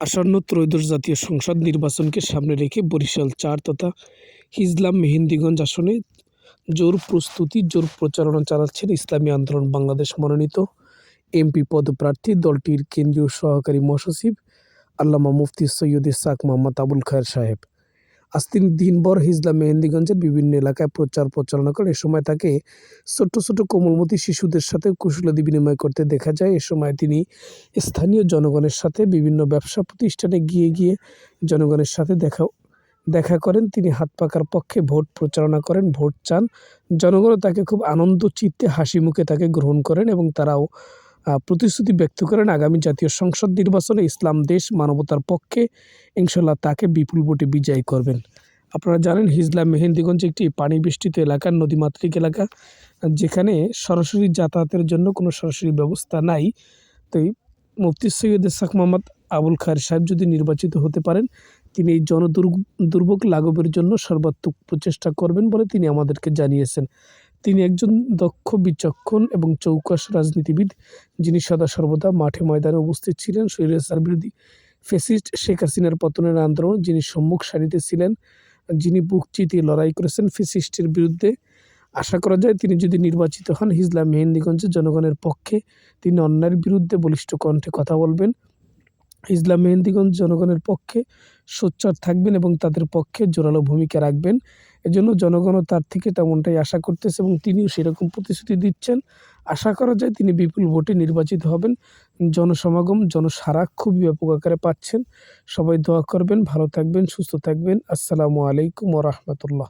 আসন্ন ত্রয়োদশ জাতীয় সংসদ নির্বাচনকে সামনে রেখে বরিশাল চার তথা হিজলাম মেহেন্দিগঞ্জ আসনে জোর প্রস্তুতি, জোর প্রচারণা চালাচ্ছেন ইসলামী আন্দোলন বাংলাদেশ মনোনীত এমপি পদপ্রার্থী দলটির কেন্দ্রীয় সহকারী মহাসচিব আল্লামা মুফতি সৈয়দ ইসাক মোহাম্মদ আবুল খায়ের সাহেব। আজ তিনি দিনভর হিজলা মেহেন্দিগঞ্জের বিভিন্ন এলাকায় প্রচার প্রচারণা করেন এ সময় তাকে ছোট্ট ছোট কোমলমতি শিশুদের সাথে কুশলাদি বিনিময় করতে দেখা যায়। এ সময় তিনি স্থানীয় জনগণের সাথে বিভিন্ন ব্যবসা প্রতিষ্ঠানে গিয়ে গিয়ে জনগণের সাথে দেখা দেখা করেন। তিনি হাত পাকার পক্ষে ভোট প্রচারণা করেন, ভোট চান। জনগণও তাকে খুব আনন্দ, চিত্তে, হাসি মুখে তাকে গ্রহণ করেন এবং তারাও প্রতিশ্রুতি ব্যক্ত করেন আগামী জাতীয় সংসদ নির্বাচনে ইসলাম দেশ মানবতার পক্ষে ইনশাল্লাহ তাকে বিপুল ভোটে বিজয়ী করবেন। আপনারা জানেন, হিজলা মেহেন্দিগঞ্জ একটি পানি বেষ্টিত এলাকা, নদীমাতৃক এলাকা, যেখানে সরাসরি যাতায়াতের জন্য কোনো সরাসরি ব্যবস্থা নাই। তো মুফতি সৈয়দ ইসাক মোহাম্মদ আবুল খায়ের সাহেব যদি নির্বাচিত হতে পারেন, তিনি এই জনদুর্গ, দুর্ভোগ লাঘবের জন্য সর্বাত্মক প্রচেষ্টা করবেন বলে তিনি আমাদেরকে জানিয়েছেন। তিনি একজন দক্ষ, বিচক্ষণ এবং চৌকস রাজনীতিবিদ, যিনি সদা সর্বদা মাঠে ময়দানে উপস্থিত ছিলেন। স্বৈরাচার বিরোধী ফেসিস্ট শেখ হাসিনার পতনের আন্দোলন, যিনি সম্মুখ সারিতে ছিলেন, যিনি বুক চিতিয়ে লড়াই করেছেন ফেসিস্টের বিরুদ্ধে। আশা করা যায় তিনি যদি নির্বাচিত হন, হিজলা মেহেন্দিগঞ্জের জনগণের পক্ষে তিনি অন্যায়ের বিরুদ্ধে বলিষ্ঠ কণ্ঠে কথা বলবেন। হিজলা মেহেন্দিগঞ্জ জনগণের পক্ষে সোচ্চার থাকবেন এবং তাদের পক্ষে জোরালো ভূমিকা রাখবেন। এজন্য জনগণও তার থেকে তেমনটাই আশা করতেছে এবং তিনিও সেরকম প্রতিশ্রুতি দিচ্ছেন। আশা করা যায় তিনি বিপুল ভোটে নির্বাচিত হবেন। জনসমাগম, জনসারা খুবই ব্যাপক আকারে পাচ্ছেন। সবাই দোয়া করবেন, ভালো থাকবেন, সুস্থ থাকবেন। আসসালামু আলাইকুম রহমতুল্লাহ।